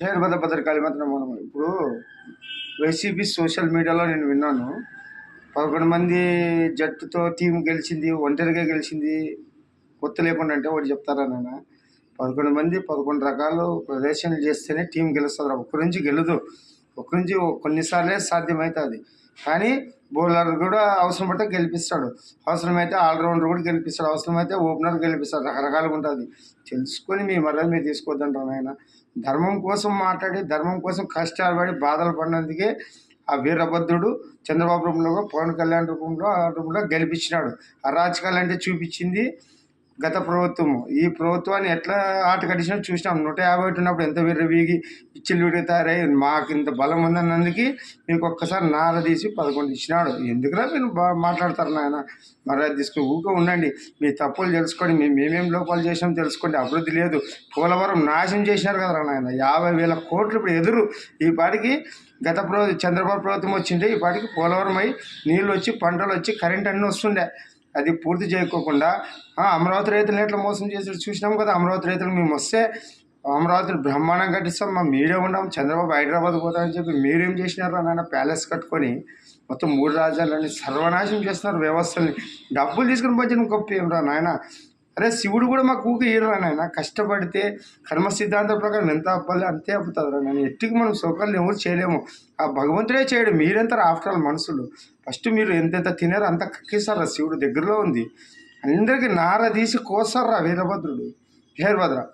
జయర్భద భద్రకాళి మాత్రం మనం ఇప్పుడు వైసీపీ సోషల్ మీడియాలో నేను విన్నాను. పదకొండు మంది జట్టుతో టీం గెలిచింది ఒంటరిగా గెలిచింది కొత్త లేకుండా అంటే ఒకటి చెప్తారా నాన్న? పదకొండు మంది పదకొండు రకాలు ప్రదర్శనలు చేస్తేనే టీం గెలుస్తుంది. ఒక్కరి నుంచి గెలదు. ఒక నుంచి కొన్నిసార్లే సాధ్యమవుతుంది కానీ బౌలర్ కూడా అవసరం పడితే గెలిపిస్తాడు. అవసరమైతే ఆల్రౌండర్ కూడా గెలిపిస్తాడు. అవసరమైతే ఓపెనర్ గెలిపిస్తాడు. రకరకాలుగా ఉంటుంది. తెలుసుకొని మీ మర్యాద మీరు తీసుకోవద్దంటారు ఆయన ధర్మం కోసం మాట్లాడి ధర్మం కోసం కష్టాలు పడి బాధలు పడినందుకే ఆ వీరభద్రుడు చంద్రబాబు రూపంలో పవన్ కళ్యాణ్ రూపంలో ఆ రూపంలో గెలిపించినాడు. అరాచకాలు అంటే చూపించింది గత ప్రభుత్వం ఈ ప్రభుత్వాన్ని ఎట్లా ఆట కట్టించినా చూసినాం. నూట యాభై ఒకటి ఉన్నప్పుడు ఎంత విర్రవీగి పిచ్చిలు విడిగి తయారై మాకు ఇంత బలం ఉందన్నందుకు మీకు ఒక్కసారి నార తీసి పదకొండు ఇచ్చినాడు. ఎందుకురా మీరు బాగా మాట్లాడతారు నాయన? మర్యాద తీసుకుని ఊరికే ఉండండి. మీ తప్పులు తెలుసుకోండి మేము మేమేం లోపాలు చేసాం తెలుసుకోండి అభివృద్ధి లేదు. పోలవరం నాశనం చేసినారు కదా నాయన? యాభై వేల కోట్లు ఇప్పుడు ఎదురు. ఈ పాటికి గత ప్రభుత్వం చంద్రబాబు ప్రభుత్వం వచ్చింటే ఈ పాటికి పోలవరం అయి నీళ్ళు వచ్చి పంటలు వచ్చి కరెంట్ అన్నీ వస్తుండే. అది పూర్తి చేయకోకుండా అమరావతి రైతులను ఎట్లా మోసం చేసి చూసినాం కదా అమరావతి రైతులు మేము వస్తే అమరావతిని బ్రహ్మాండం కట్టిస్తాం మా మీడియా ఉన్నాం చంద్రబాబు హైదరాబాద్ పోతామని చెప్పి మీరేం చేసినారు నాన్న ప్యాలెస్ కట్టుకొని మొత్తం మూడు రాజ్యాలని సర్వనాశనం చేస్తున్నారు వ్యవస్థల్ని. డబ్బులు తీసుకుని పోతే గొప్ప ఏం రా నాయన? అరే శివుడు కూడా మాకు ఊక ఇయ్యరా నాయన. కష్టపడితే కర్మ సిద్ధాంతం ప్రకారం ఎంత అప్పాలి అంతే అప్పుతుందిరా నేను నాయన. ఎట్టికి మనం సౌకర్యం ఎవరు చేయలేము. ఆ భగవంతుడే చేయడు. మీరెంత ఆఫ్టర్ ఆల్ మనుషులు? ఫస్ట్ మీరు ఎంతెంత తినారో అంత కక్కేసారా శివుడు. దగ్గరలో ఉంది. అందరికీ నార తీసి కోసారా వీరభద్రుడు. వీరభద్ర